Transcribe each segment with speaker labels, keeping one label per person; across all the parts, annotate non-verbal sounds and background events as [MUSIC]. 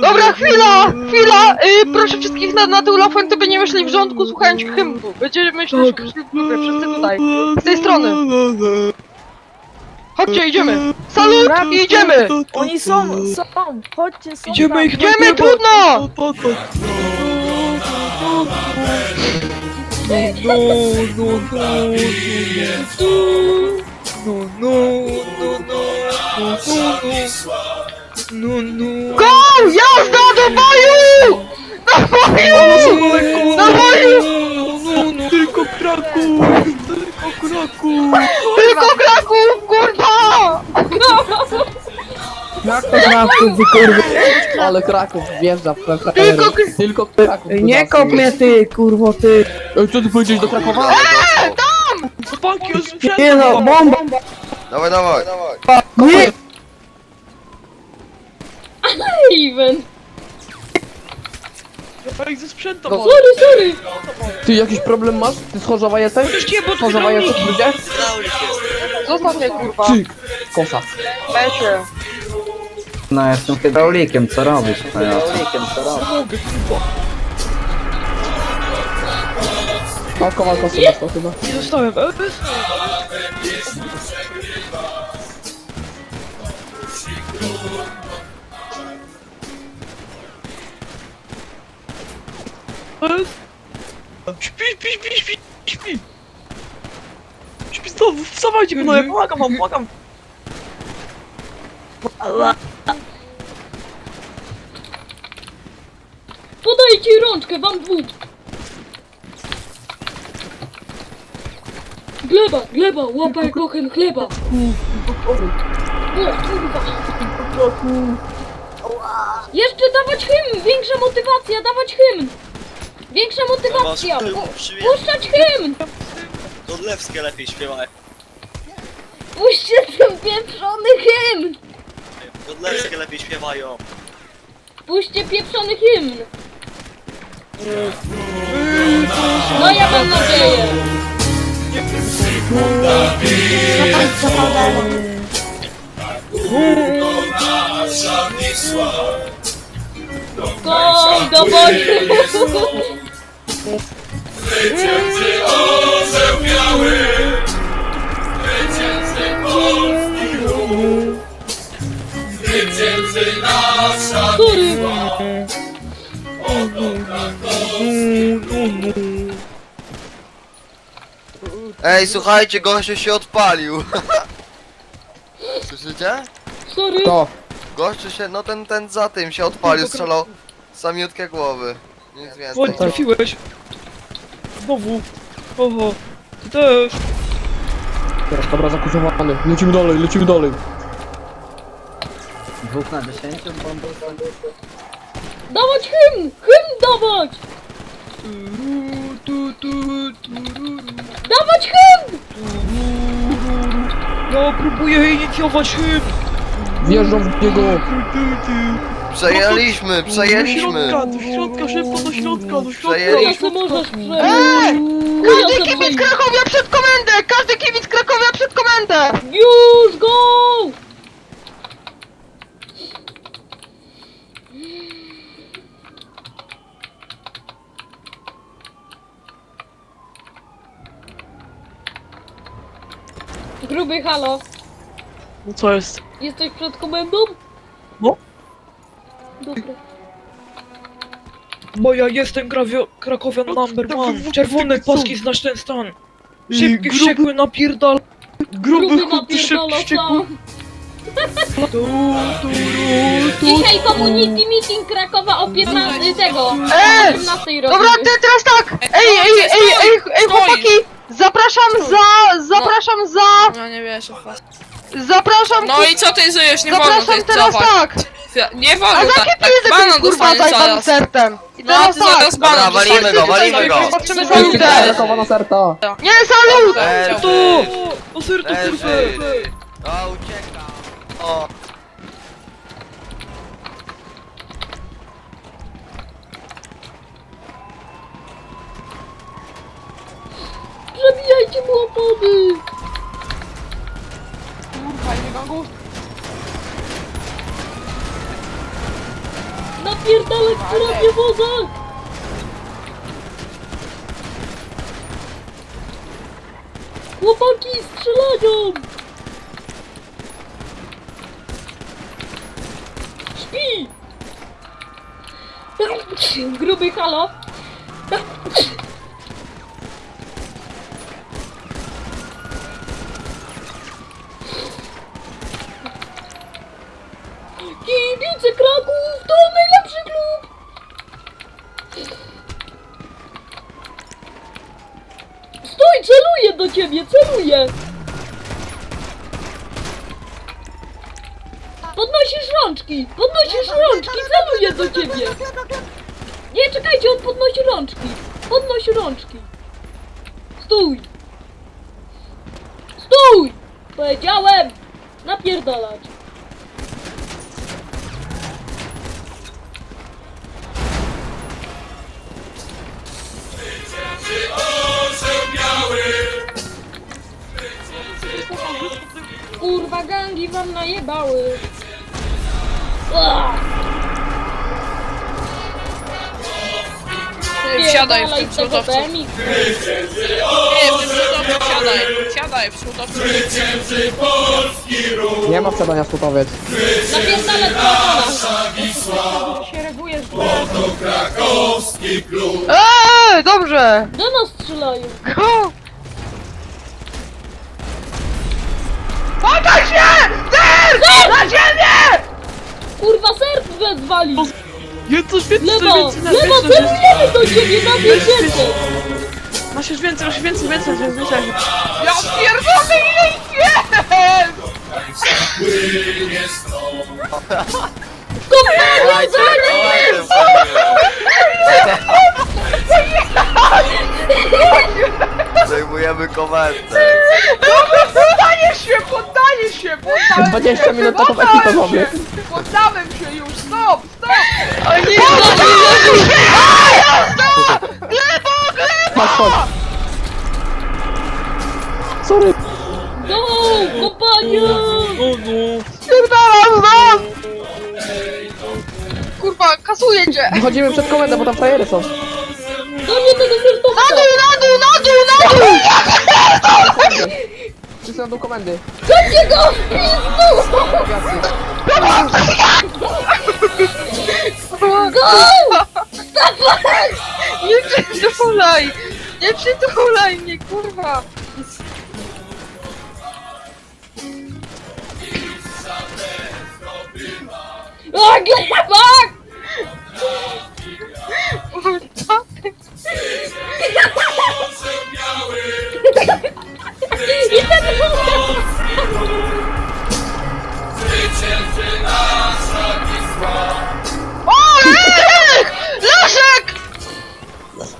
Speaker 1: Dobra, chwila! Chwila! Y, proszę wszystkich na, na tył Lafuente, by nie myśleli w rządku słuchając hymnu. Będziemy myśleć, że wszyscy wszyscy tutaj. Z tej strony. Chodźcie, idziemy! Salut i idziemy!
Speaker 2: Oni są, są, chodźcie, są
Speaker 3: Idziemy ich
Speaker 1: Idziemy, trudno!
Speaker 3: No, no, no, no, no, no, no, no,
Speaker 1: Go! Jazda do boju! Do boju! Do boju!
Speaker 3: Tylko Kraków! Tylko Kraków!
Speaker 1: Tylko Kraków, kurwa!
Speaker 4: Jak to Kraków, wy kurwy? Ale Kraków wjeżdża w PPR.
Speaker 1: Tylko-
Speaker 4: Tylko Kraków.
Speaker 2: Nie kop mnie ty, kurwo ty.
Speaker 4: Ej, co ty powiedziałeś do Krakowa?
Speaker 3: Chłopaki, już!
Speaker 2: Nie no, bomba.
Speaker 5: Dawaj, dawaj.
Speaker 2: Nie,
Speaker 6: Even!
Speaker 3: Ja ich ze sprzętem
Speaker 4: No.
Speaker 6: Sorry, sorry!
Speaker 4: Ty jakiś problem masz? Ty z Chorzowa jesteś?
Speaker 3: Puśćcie, bo
Speaker 4: Z Chorzowa jesteś w ludzie?
Speaker 1: Zostaw mnie, kurwa.
Speaker 4: Cyk! Kosa.
Speaker 1: Lecie.
Speaker 7: No ja jestem hydraulikiem, co robisz? No ja hydraulikiem, co robisz?
Speaker 3: Mogę, kurwa.
Speaker 4: A kowal kosy dostał chyba.
Speaker 3: Nie dostałem, e, bez... Śpi, śpi, śpi, śpi, śpi. Śpi znowu, wstawajcie panowie, pomagam wam, pomagam.
Speaker 6: Podajcie rączkę, wam dwóch! Gleba, gleba, łapaj kochen chleba! O, kurwa! Jeszcze dawać hymn! Większa motywacja, dawać hymn! Większa motywacja! Pu- Puszczać hymn!
Speaker 8: Godlewskie lepiej śpiewa.
Speaker 6: Puśćcie ten pieprzony hymn!
Speaker 8: Godlewskie lepiej śpiewają.
Speaker 6: Puśćcie pieprzony hymn! No ja mam nadzieję! Go do boju! Zwycięzcy orzeł biały, zwycięzcy polski
Speaker 3: ruch, zwycięzcy nasza
Speaker 6: bitwa,
Speaker 3: oto krakowski ruch.
Speaker 5: Ej, słuchajcie, gościu się odpalił. [LAUGHS] Słyszycie?
Speaker 6: Sorry.
Speaker 4: Kto?
Speaker 5: Gościu się, no ten, ten za tym się odpalił, strzelał samiutkie głowy. Nic więcej.
Speaker 3: Ładnie trafiłeś. Znowu. Oho. Ty też.
Speaker 4: Teraz, dobra, zakuzowany. Lecimy dalej, lecimy dalej.
Speaker 7: Dwóch na dziesięciu bombów?
Speaker 6: Dawać hymn! Hymn dawać!
Speaker 3: Tu, tu, tu, tururu.
Speaker 6: Dawać hymn!
Speaker 3: Ja próbuję inicjować hymn.
Speaker 4: Wjeżdżam w niego.
Speaker 5: Przejęliśmy.
Speaker 3: środka, do środka, szybko do środka, do środka.
Speaker 6: Se możesz przejść!
Speaker 1: Każdy kibic Krakowia przed komendę! Każdy kibic Krakowia przed komendę!
Speaker 6: Już go! Gruby halo,
Speaker 3: No co jest?
Speaker 6: jesteś przed komendą?
Speaker 3: No.
Speaker 6: Dobra.
Speaker 3: Bo ja jestem Krawio, Krakowian number one. Czerwone paski znasz ten stan. Szybki, wściekły, napierdal.
Speaker 6: Gruby napierdala sam. Dzisiaj community meeting Krakowa o 15 tego.
Speaker 1: Ej!
Speaker 6: 18
Speaker 1: Dobra, ty teraz tak! Ej, ej, ej, ej, ej, chłopaki! Zapraszam za, zapraszam za,
Speaker 9: No nie wierzę w was.
Speaker 1: Zapraszam,
Speaker 9: No i co ty żyjesz? Nie wolno
Speaker 1: zapraszam
Speaker 9: tutaj
Speaker 1: teraz
Speaker 9: cofać.
Speaker 1: tak!
Speaker 9: Nie
Speaker 1: A
Speaker 9: wolno
Speaker 1: za
Speaker 9: tak,
Speaker 1: jakie
Speaker 9: tak. Banan
Speaker 1: kurwa
Speaker 9: dostaniesz
Speaker 1: daj
Speaker 9: zaraz.
Speaker 1: koncertem? I
Speaker 9: No a
Speaker 1: teraz
Speaker 9: ty
Speaker 1: tak!
Speaker 9: zaraz
Speaker 5: Dobra,
Speaker 9: banan
Speaker 5: walimy go, walimy go.
Speaker 1: Zobaczymy
Speaker 4: serta.
Speaker 1: Nie, salut!
Speaker 5: Leży,
Speaker 3: To! O sertu,
Speaker 5: leży.
Speaker 3: kurwa!
Speaker 5: O, ucieka. O,
Speaker 6: Przebijajcie mu opony! Fajnie, gongu. Napierdalaj, która mnie woza! Chłopaki, strzelają! Śpi! [LAUGHS] Gruby halo! Do ciebie, celuję! Podnosisz rączki, podnosisz rączki, celuję do ciebie! Nie, czekajcie, on podnosi rączki. Podnoś rączki. Stój! Stój! Powiedziałem! Napierdalać. Kurwa, gangi wam najebały. Ua!
Speaker 9: Ty, Wsiadaj w tym
Speaker 6: tego
Speaker 9: śrutowcu.
Speaker 6: BMX.
Speaker 9: Nie, w tym śrutowcu wsiadaj. Wsiadaj w śrutowcu.
Speaker 4: Nie ma wsiadania skutowiec.
Speaker 6: Napierdalać do się reagujesz.
Speaker 1: Eee, dobrze!
Speaker 6: Do nas strzelają.
Speaker 1: Go! Podaj się! Ser! Na ziemię!
Speaker 6: Kurwa, serc wezwali.
Speaker 3: Nie, coś więcej, coś
Speaker 6: Lewo,
Speaker 3: więcej, na
Speaker 6: lewo,
Speaker 3: coś więcej.
Speaker 6: celujemy do ciebie, na więcej.
Speaker 3: Masz już więcej, masz więcej, więcej, więcej, więcej.
Speaker 1: Ja pierdolę ile ich jest!
Speaker 5: Dawajcie, dawajcie, Zajmujemy komendę.
Speaker 1: Poddaję się, poddaję się, poddałem
Speaker 4: 20
Speaker 1: się,
Speaker 4: minut taką
Speaker 1: poddałem
Speaker 4: ekipę
Speaker 1: się,
Speaker 4: robię.
Speaker 1: Poddałem się już, stop, stop! O nie,
Speaker 4: Masz chodź. Sorry.
Speaker 6: Go, kompania.
Speaker 3: O no.
Speaker 1: Spierdalam wam! Kurwa, kasuję cię!
Speaker 4: Wychodzimy przed komendę, bo tam frajery są.
Speaker 6: Do mnie tego
Speaker 1: Na
Speaker 6: sertowca.
Speaker 1: dół, na dół, na dół, na dół!
Speaker 4: Wszyscy na dół komendy.
Speaker 6: Chodźcie go w pizdu. Go! Dawaj!
Speaker 1: Nie przytulaj! Nie przytulaj mnie, kurwa!
Speaker 6: A, glebak!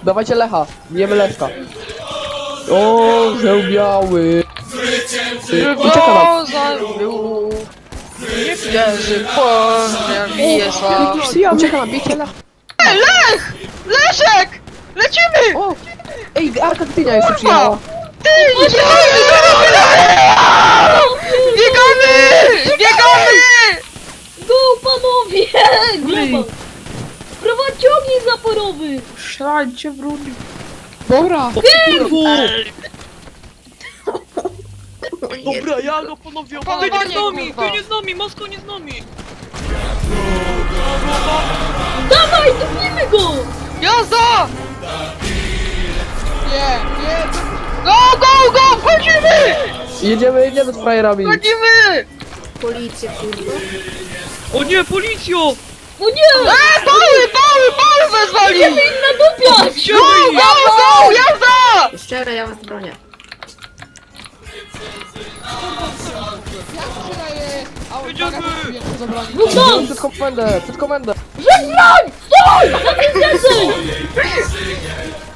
Speaker 4: Dawajcie Lecha. Bijemy Leszka. O, żeł biały. Ucieka nam.
Speaker 1: zabił. Nie wierzy, Polska bije sława.
Speaker 4: Ucieka nam, bijcie Lecha.
Speaker 1: Lech! Leszek! Lecimy!
Speaker 4: O! Ej, Arka Tynia jeszcze przyjechała.
Speaker 1: Ty! Biegamy! Biegamy! Biegamy!
Speaker 6: Go, panowie! Glebak! Prowadźcie ogień zaporowy!
Speaker 3: Szlańcie w rudy.
Speaker 4: Dobra.
Speaker 3: Dobra, ja go panowie,
Speaker 1: Panowie,
Speaker 3: ty nie z nami,
Speaker 1: kurwa.
Speaker 3: ty nie z nami, Moskwa nie z nami.
Speaker 6: Dawaj, tupnijmy go!
Speaker 1: Jazda! Nie, nie! Go, go, go! Wchodzimy!
Speaker 4: Jedziemy, jedziemy z frajerami.
Speaker 1: Wchodzimy!
Speaker 3: O nie, policjo!
Speaker 6: O nie!
Speaker 1: E, pały, pały, pały wezwali!
Speaker 6: Chcemy ich nadupiać!
Speaker 1: Go, go, go! Jazda!
Speaker 10: Szczerze, ja was bronię.
Speaker 3: Jedziemy!
Speaker 6: Dwóch nam!
Speaker 4: Przed komendę, przed komendę.
Speaker 6: Żegnaj! Stój! Na więcej! [LAUGHS]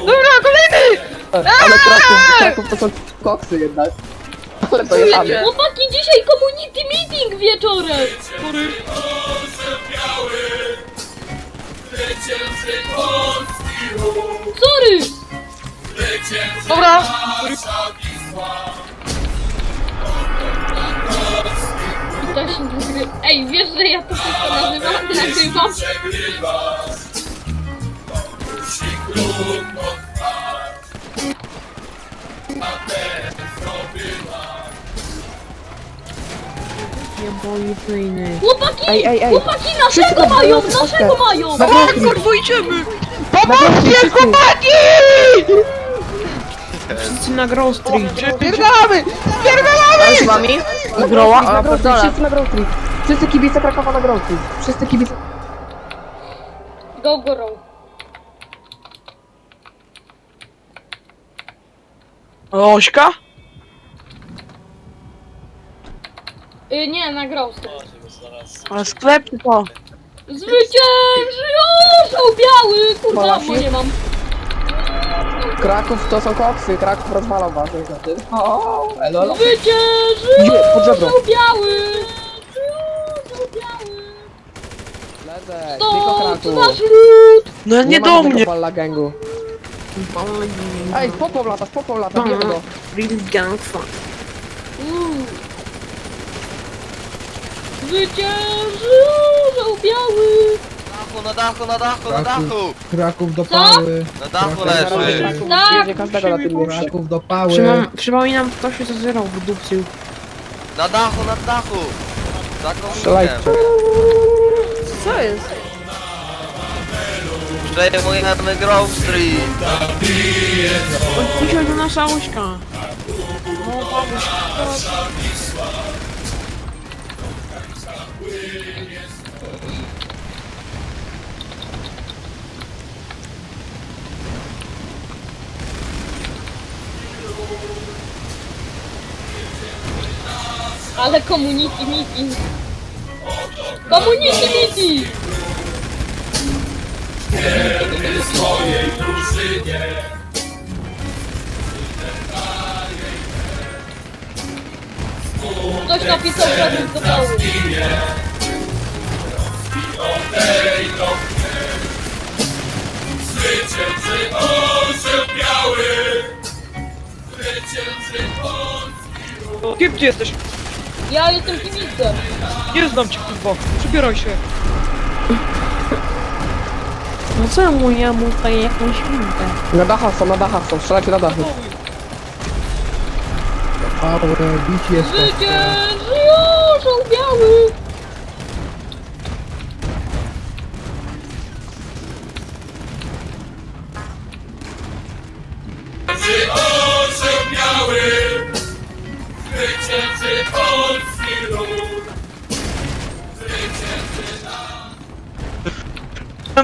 Speaker 1: Dobra, kolejny!
Speaker 4: Ale Kraków, Kraków to są koksy jednak. Ale to jechamy.
Speaker 6: Chłopaki, dzisiaj community meeting wieczorem!
Speaker 3: Sorry.
Speaker 6: Sorry!
Speaker 1: Dobra!
Speaker 6: Ej, wiesz, że ja to wszystko nazywam, nagrywam?
Speaker 2: Nie policyjny.
Speaker 6: Chłopaki!
Speaker 2: Ej, ej, ej.
Speaker 6: Chłopaki naszego mają! Naszego mają!
Speaker 2: Dobra,
Speaker 3: Kurwa, idziemy!
Speaker 1: Pomóżcie, chłopaki!
Speaker 2: wszyscy na Grove Street.
Speaker 1: Spierdalamy! Spierdalamy!
Speaker 2: Z wami? Groła? A, pierdolę.
Speaker 4: wszyscy na Grove Street. Wszyscy kibice Krakowa na Street. Wszyscy kibice...
Speaker 6: Go, row.
Speaker 3: Ośka?
Speaker 6: Y, nie, na
Speaker 8: zaraz...
Speaker 3: Ale sklep czy to?
Speaker 6: Zwycięży orzeł biały! Kurwa,
Speaker 4: Malachi?
Speaker 6: bo nie mam.
Speaker 4: Kraków to są koksy. Kraków rozwalał was, wiesz na tym. O, elo, elo.
Speaker 6: Zwycięży
Speaker 4: Gdzie? Pod żebro.
Speaker 6: orzeł biały! Orzeł biały! To
Speaker 4: tylko
Speaker 6: nasz
Speaker 4: Kraków.
Speaker 6: lud!
Speaker 3: No nie do mnie!
Speaker 4: Balla gangu. Ej, z popą lata, z popą lata, bierz go.
Speaker 2: Real gangsta.
Speaker 6: Zwycięży orzeł biały!
Speaker 5: Na dachu, na dachu, na dachu, na dachu!
Speaker 10: Kraków do pały.
Speaker 5: Na dachu leży!
Speaker 4: Kraków
Speaker 6: Tak.
Speaker 4: bierze każdego na tym mieście.
Speaker 10: Kraków do pały.
Speaker 2: Przymam, przypominam, kto się zazerał w dupcy.
Speaker 5: Na dachu, na dachu! Za
Speaker 4: Strzelajcie.
Speaker 2: Co jest?
Speaker 5: Przejmujemy Grove Street!
Speaker 2: Dzisiaj do nasza ośka.
Speaker 6: Ale community meeting! Community meeting! Ktoś napisał fragment do dołu.
Speaker 3: Kim ty jesteś?
Speaker 6: Ja jestem kibicem.
Speaker 3: Nie znam cię kurwa. Przybieraj się.
Speaker 2: No co mu ja mu tutaj jakąś minkę?
Speaker 4: Na dachach są, na dachach są, strzelajcie na dachy.
Speaker 10: Pały, bici jest.
Speaker 6: Zwycięży orzeł biały!
Speaker 3: Tam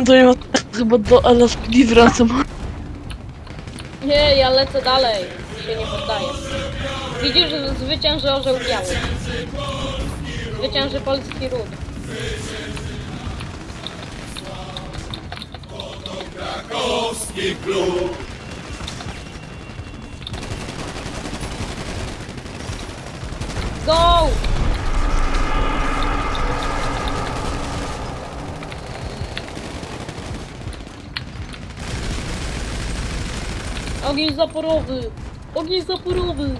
Speaker 3: to nie ma... Chyba do LSPD wracam.
Speaker 6: Nie, ja lecę dalej. Się nie poddaję. Widzisz, że zwycięży orzeł biały. Zwycięży polski ród. Go! Ogień zaporowy! Ogień zaporowy!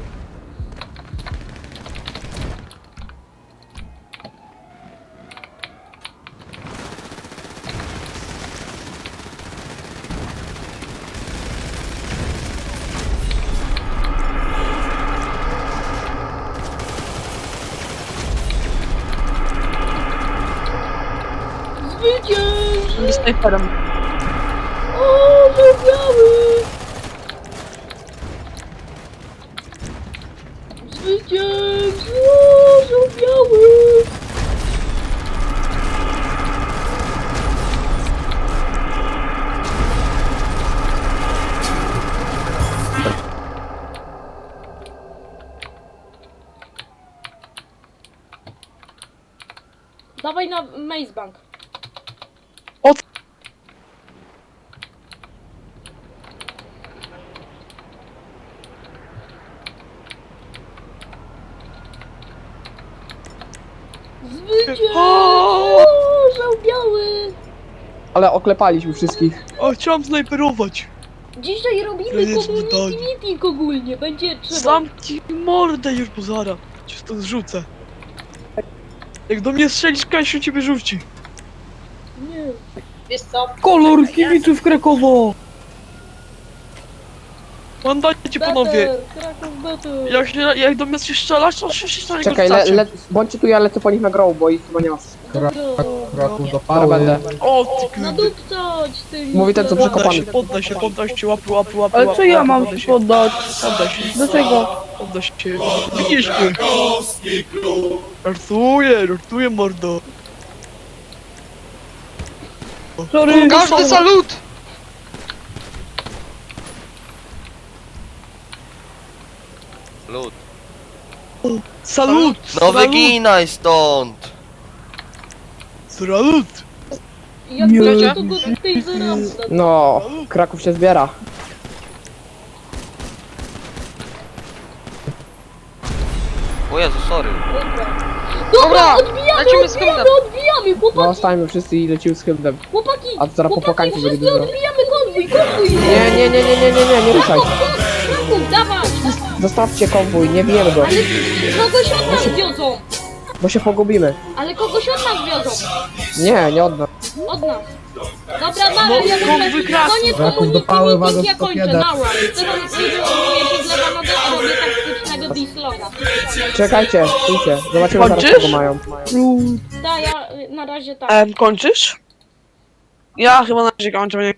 Speaker 6: Zwycięży
Speaker 3: snajperem.
Speaker 6: orzeł biały! Dawaj na Maze Bank.
Speaker 3: Od...
Speaker 6: Zwycięży orzeł biały!
Speaker 4: Ale oklepaliśmy wszystkich.
Speaker 3: O, chciałem snajperować.
Speaker 6: Dzisiaj robimy
Speaker 3: Koniec
Speaker 6: community
Speaker 3: pytania.
Speaker 6: meeting ogólnie, będzie trzeba...
Speaker 3: Zamknij mordę już, bo zaraz cię stąd zrzucę.
Speaker 11: Jak do mnie strzelisz, Kasiu ciebie rzuci.
Speaker 6: Nie.
Speaker 12: Wiesz co?
Speaker 11: Kolor kibiców Krakowa! Mandacie panowie!
Speaker 6: Better, Kraków better.
Speaker 11: Jak, się, jak do mnie się strzelasz, to się na
Speaker 4: Czekaj, le, le, bądźcie tu, ja lecę po nich na grow, bo ich chyba nie ma.
Speaker 6: Dobra.
Speaker 10: Kraków do
Speaker 4: Teraz
Speaker 10: pały.
Speaker 4: będę.
Speaker 11: O ty
Speaker 6: No
Speaker 11: kurde.
Speaker 6: Ty.
Speaker 4: Mówi ten, co.
Speaker 11: Poddaj
Speaker 4: przekopany.
Speaker 11: się, poddaj się, poddaj się, łapy, łapy, łapy,
Speaker 2: Ale
Speaker 11: łapy,
Speaker 2: co ja mam
Speaker 11: poddaj się. Poddaj się.
Speaker 2: Do czego?
Speaker 11: Poddaj się. Widzisz ty. Żartuję, żartuję mordo.
Speaker 2: Sorry.
Speaker 1: Każdy salut!
Speaker 5: Lud.
Speaker 11: Salut!
Speaker 5: No
Speaker 11: salut,
Speaker 5: wyginaj stąd!
Speaker 11: Salut!
Speaker 6: Jak
Speaker 2: Nie.
Speaker 6: będzie to go tutaj zarabda.
Speaker 4: No, Kraków się zbiera.
Speaker 5: O Jezu, sorry.
Speaker 1: Dobra,
Speaker 6: Odbijamy,
Speaker 1: lecimy z
Speaker 6: odbijamy,
Speaker 1: hymnem.
Speaker 6: odbijamy,
Speaker 4: No,
Speaker 6: chłopaki,
Speaker 4: wszyscy i lecimy z hymnem.
Speaker 6: chłopaki,
Speaker 4: A zaraz po
Speaker 6: chłopaki,
Speaker 4: będzie
Speaker 6: wszyscy
Speaker 4: dużo.
Speaker 6: odbijamy konwój, konwój!
Speaker 4: Nie, nie, nie, nie, nie, nie, nie, nie ruszaj.
Speaker 6: Kraków, dawaj!
Speaker 4: Zostawcie konwój, nie bijemy go,
Speaker 6: Ale kogoś od nas wiozą!
Speaker 4: bo się pogubimy.
Speaker 6: Ale kogoś!
Speaker 4: Nie, nie od nas.
Speaker 6: Od nas! Dobra,
Speaker 11: No,
Speaker 6: ja
Speaker 11: Kraków.
Speaker 6: koniec
Speaker 10: Kraków do pały,
Speaker 6: ja kończę,
Speaker 10: 101.
Speaker 6: nara! Teraz się robię taktycznego disloga.
Speaker 4: Czekajcie, stójcie. Zobaczymy zaraz
Speaker 11: Kończysz?
Speaker 4: kogo mają.
Speaker 6: Da, ja y, na razie tak.
Speaker 11: Em, kończysz? Ja chyba na razie kończę, nie